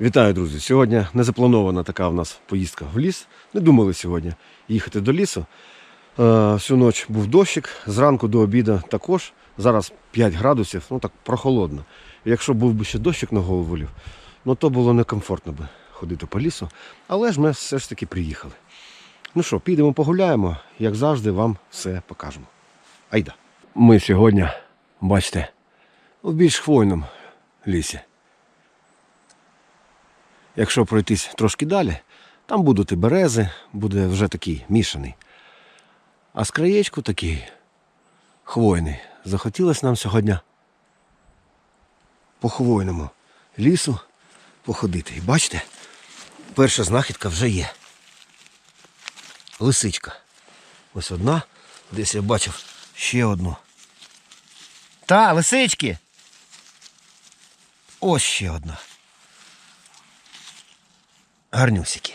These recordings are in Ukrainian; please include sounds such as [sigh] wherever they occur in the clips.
Вітаю, друзі! Сьогодні не запланована така в нас поїздка в ліс. Не думали сьогодні їхати до лісу. Е, всю ніч був дощик, зранку до обіду також. Зараз 5 градусів, ну так прохолодно. Якщо був би ще дощик на голову лів, ну то було некомфортно би ходити по лісу. Але ж ми все ж таки приїхали. Ну що, підемо погуляємо, як завжди, вам все покажемо. Айда. Ми сьогодні, бачите, в більш хвойному лісі. Якщо пройтись трошки далі, там будуть і берези, буде вже такий мішаний. А з краєчку такий хвойний. Захотілося нам сьогодні по хвойному лісу походити. І бачите, перша знахідка вже є. Лисичка. Ось одна, десь я бачив ще одну. Та, лисички! Ось ще одна. Гарнюсики.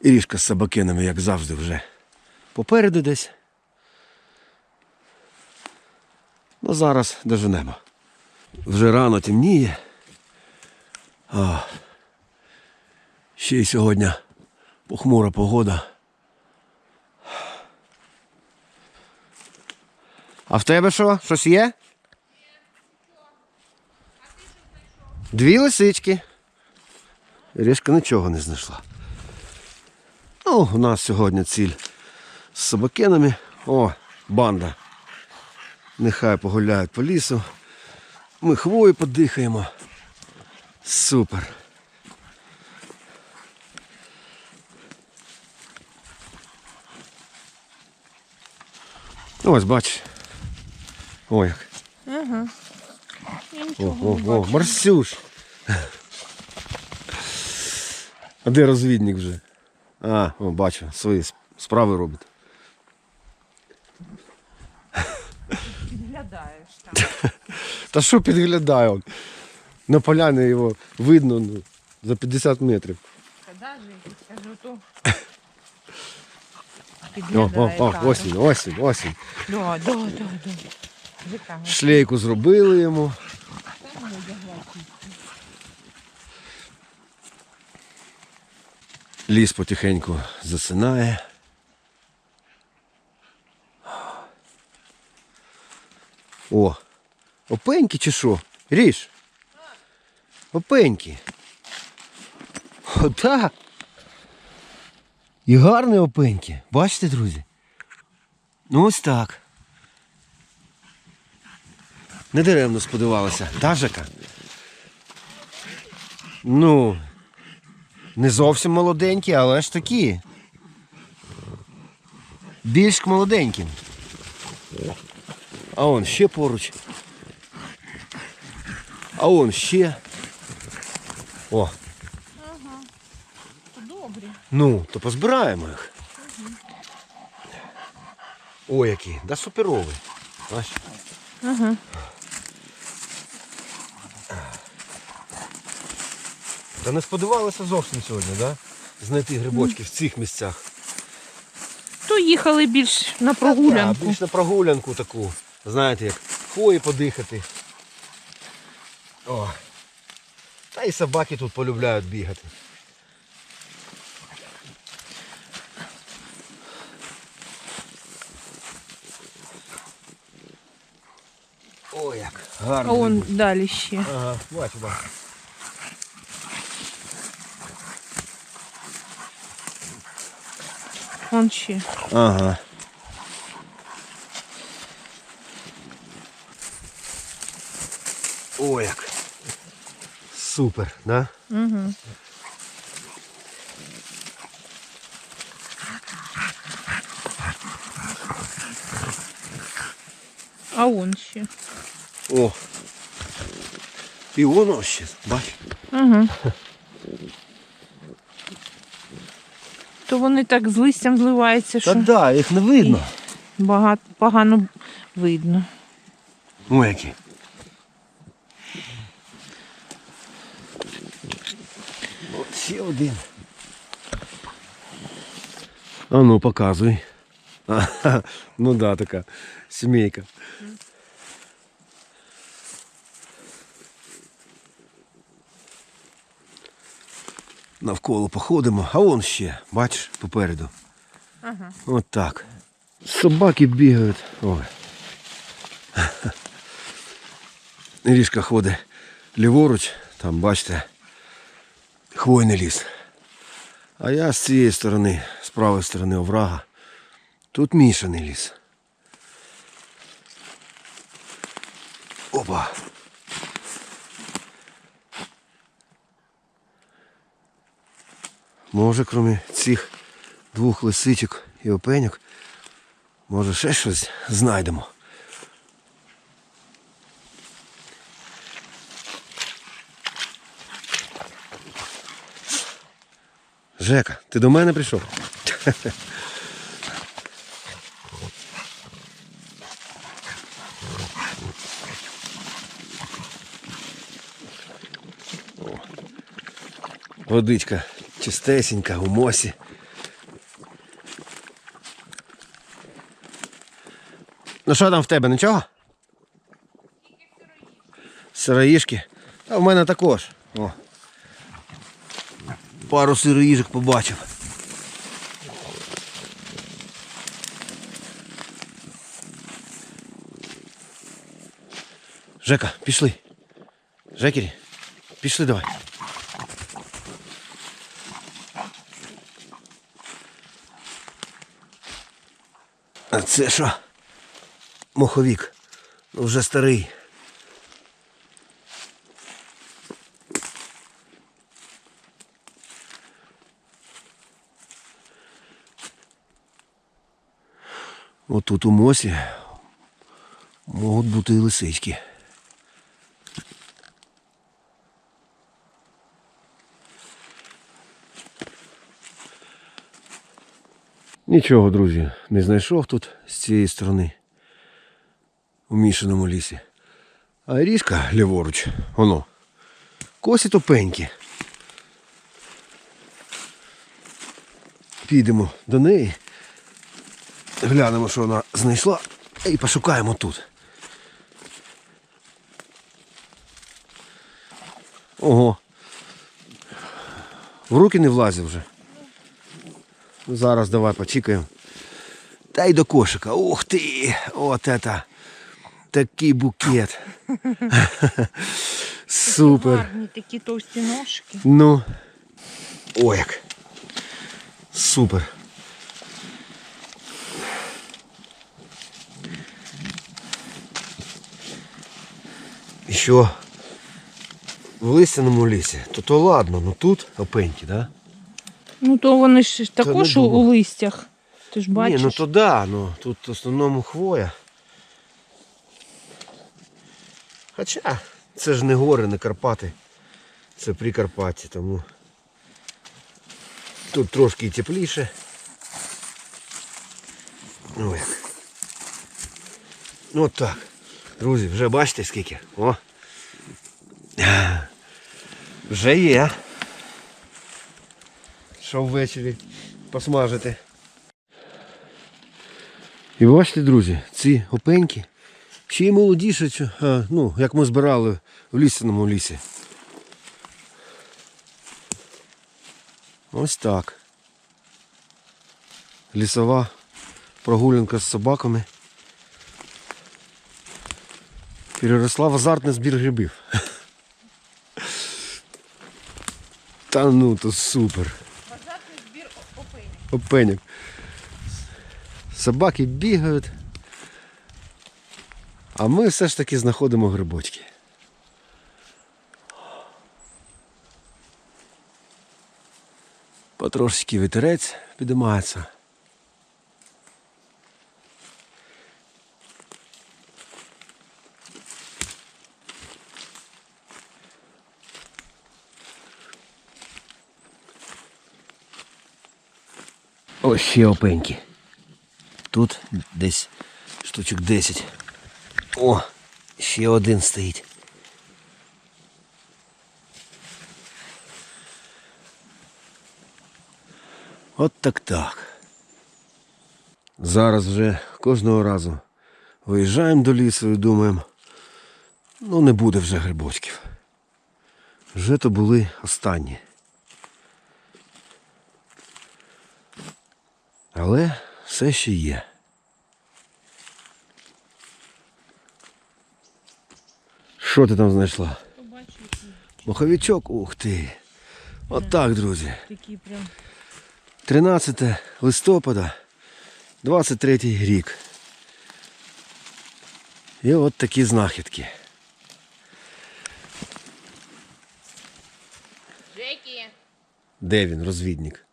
Ірішка з собакенами, як завжди, вже попереду десь. Ну, зараз доженемо. Вже рано темніє. А, ще й сьогодні похмура погода. А в тебе що? Щось є? Дві лисички. Рішка нічого не знайшла. Ну, у нас сьогодні ціль з собакенами. О, банда. Нехай погуляють по лісу. Ми хвою подихаємо. Супер. Ось бач. Ой, як. Ага. О, о, о. Марсюш. А де розвідник вже? А, о, бачу, свої справи робить. Підглядаєш там. [laughs] Та що підглядає? На поляні його видно ну, за 50 метрів. О, о, о, осінь, осінь, осінь. Да, да, да, да. Шлейку зробили йому. Ліс потихеньку засинає. О, опеньки чи що? Ріж. Опеньки. Ота. І гарні опеньки. Бачите, друзі? Ну ось так. Недаремно сподівалася. Та Жека? Ну, не зовсім молоденькі, але ж такі. Більш к молоденьким. А он ще поруч. А он ще. О, Добрі. ну, то позбираємо їх. О, які. Да суперовий. Ага. Та не сподівалися зовсім сьогодні, да? Знайти грибочки в цих місцях. То їхали більш на прогулянку. більш на прогулянку таку. Знаєте, як хвої подихати. О. Та і собаки тут полюбляють бігати. Ой, як А гарно. он далі ще. Ага, бачу, бачу. Вон ще. Ага. Ой, як. Супер, да? Угу. А он ще. О. І воно ще, бач. Ага. То вони так з листям зливаються, Та що да, їх не видно. багато погано видно. Ой, які. От ще один. А ну, показуй. Ага, [laughs] ну да, така сімейка. Навколо походимо, а вон ще, бачиш, попереду. Ага. От так. Собаки бігають. Ой. [laughs] Ріжка ходить ліворуч, там, бачите, хвойний ліс. А я з цієї сторони, з правої сторони оврага. Тут мішаний ліс. Опа. Може, крім цих двох лисичок і опеньок, може ще щось знайдемо. Жека, ти до мене прийшов? Водичка чистесенька у мосі. Ну що там в тебе, нічого? Сироїшки? А в мене також. О. Пару сироїжок побачив. Жека, пішли. Жекері, пішли давай. Це що? Моховік. Ну вже старий. Отут у мосі можуть бути і лисички. Нічого, друзі, не знайшов тут з цієї сторони у мішаному лісі. А ріжка ліворуч, воно. Косі топенькі. Підемо до неї, глянемо, що вона знайшла, і пошукаємо тут. Ого. В руки не влазив вже. Зараз давай почекаємо. Та й до кошика. Ух ти! От это! Такий букет. Супер. Гарні такі товсті ножки. Ну. Ой як. Супер. І що? В листяному лісі, то то ладно, ну тут опеньки, да? Ну то вони ж також у листях. Ти ж бачиш. Ні, ну то да, ну тут в основному хвоя. Хоча це ж не гори, не Карпати. Це Прикарпаття, тому тут трошки тепліше. Ну як. Ну от так. Друзі, вже бачите скільки? О. Вже є. Що ввечері посмажити. І бачите, друзі, ці опеньки ще й молодіші, ну, як ми збирали в лісяному лісі. Ось так. Лісова прогулянка з собаками. Переросла в азартний збір грибів. [laughs] Та ну то супер. Опеньок. Собаки бігають. А ми все ж таки знаходимо грибочки. Потрошечки вітерець підіймається. Ось ще опеньки. Тут десь штучок 10. О, ще один стоїть. От так так. Зараз вже кожного разу виїжджаємо до лісу і думаємо, ну не буде вже грибочків. Вже то були останні. Але все ще є. Що ти там знайшла? Побачу, Моховичок, ух ти. Отак, друзі. такі прям 13 листопада, 23 рік. І от такі знахідки. Жеки. Де він, розвідник?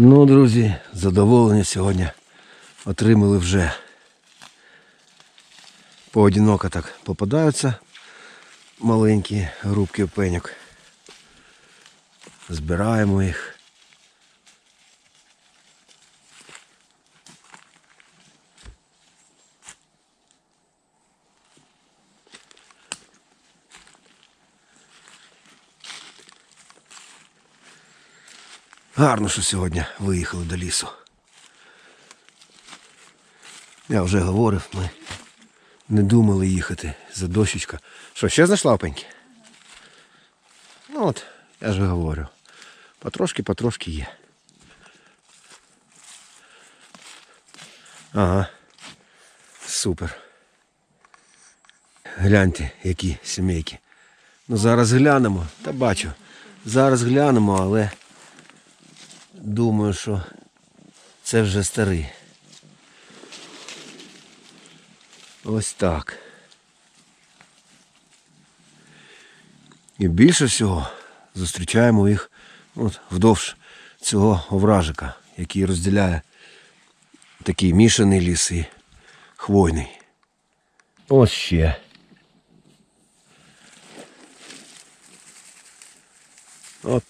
Ну, друзі, задоволення сьогодні отримали вже. Поодиноко так попадаються маленькі грубки пеньок. Збираємо їх. Гарно, що сьогодні виїхали до лісу. Я вже говорив, ми не думали їхати за дощечка. Що, ще знайшла опеньки? Ну от, я ж говорю. Потрошки, потрошки є. Ага. Супер. Гляньте, які сімейки. Ну зараз глянемо. Та бачу. Зараз глянемо, але думаю, що це вже старий. Ось так. І більше всього зустрічаємо їх от, вдовж цього овражика, який розділяє такий мішаний ліс і хвойний. Ось ще. От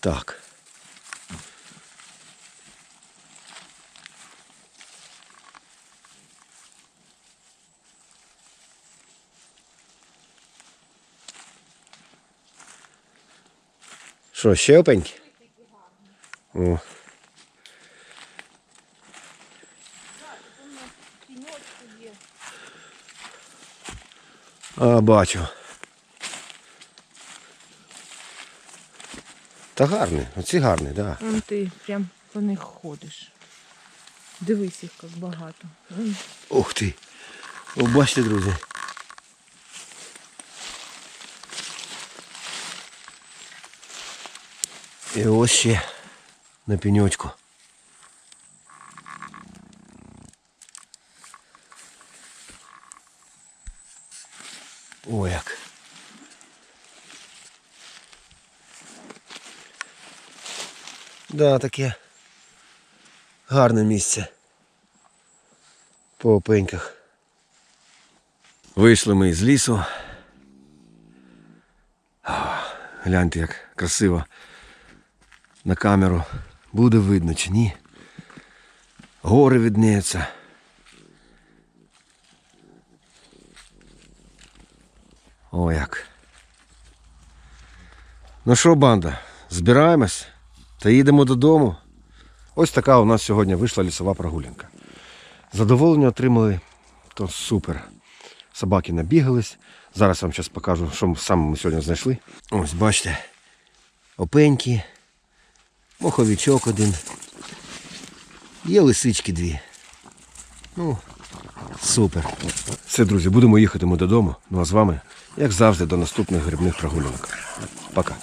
Що, ще опеньки? О. А, бачу. Та гарний, оці гарні, так. Да. Вон ти прям по них ходиш. Дивись їх, як багато. Ух ти. О, бачите, друзі. І ось ще на пеньочку. О, як. Да, таке гарне місце по опеньках. Вийшли ми з лісу. Гляньте, як красиво на камеру. Буде видно чи ні. Гори віднеються. О як. Ну що, банда, збираємось та їдемо додому. Ось така у нас сьогодні вийшла лісова прогулянка. Задоволення отримали, то супер. Собаки набігались. Зараз вам зараз покажу, що саме ми сьогодні знайшли. Ось, бачите, опеньки, моховичок один. Є лисички дві. Ну, супер. Все, друзі, будемо їхати ми додому. Ну а з вами, як завжди, до наступних грибних прогулянок. Пока.